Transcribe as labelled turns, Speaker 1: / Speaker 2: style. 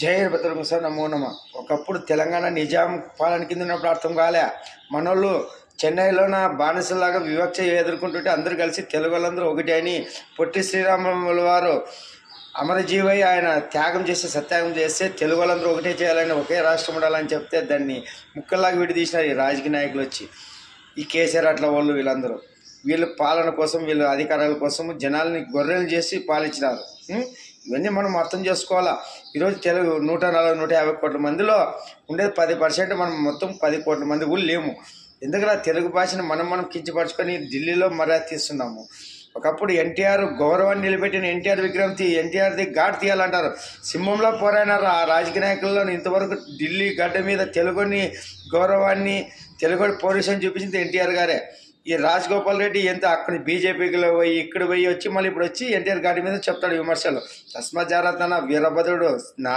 Speaker 1: జయ భద్రం సార్ నమో నమ. ఒకప్పుడు తెలంగాణ నిజాం పాలన కింద ఉన్నప్పుడు అర్థం కాలే. మనోళ్ళు చెన్నైలో నా బానిసలాగా వివక్ష ఎదుర్కొంటుంటే అందరూ కలిసి తెలుగు వాళ్ళందరూ ఒకటి అని పొట్టి శ్రీరాముల వారు అమరజీవై ఆయన త్యాగం చేసి సత్యాగం చేస్తే తెలుగు వాళ్ళందరూ ఒకటే చేయాలని ఒకే రాష్ట్రం ఉండాలని చెప్తే దాన్ని ముక్కల్లాగా విడిదీసినారు ఈ రాజకీయ నాయకులు వచ్చి. ఈ కేసీఆర్ అట్లా వాళ్ళు వీళ్ళందరూ. వీళ్ళు పాలన కోసం వీళ్ళు అధికారాల కోసం జనాల్ని గొర్రెలు చేసి పాలించినారు. ఇవన్నీ మనం అర్థం చేసుకోవాలా? ఈరోజు తెలుగు నూట నలభై నూట యాభై కోట్ల మందిలో ఉండేది పది పర్సెంట్ మనం మొత్తం పది కోట్ల మంది కూడా లేము. ఎందుకంటే తెలుగు భాషను మనం మనం కించపరుచుకొని ఢిల్లీలో మర్యాద తీస్తున్నాము. ఒకప్పుడు ఎన్టీఆర్ గౌరవాన్ని నిలబెట్టిన ఎన్టీఆర్ విగ్రహం తీ ఎన్టీఆర్ది ఘాట్ తీయాలంటారు. సింహంలో పోరాడినారు? ఆ రాజకీయ నాయకుల్లో ఇంతవరకు ఢిల్లీ గడ్డ మీద తెలుగుని గౌరవాన్ని తెలుగు పోలీసుని చూపించింది ఎన్టీఆర్ గారే. ఈ రాజగోపాల్ రెడ్డి ఎంత అక్కడ బీజేపీలో పోయి ఇక్కడ పోయి వచ్చి మళ్ళీ ఇప్పుడు వచ్చి ఎన్టీఆర్ గారి మీద చెప్తాడు విమర్శలు. తస్మ జాగ్రత్త వీరభద్రుడు నా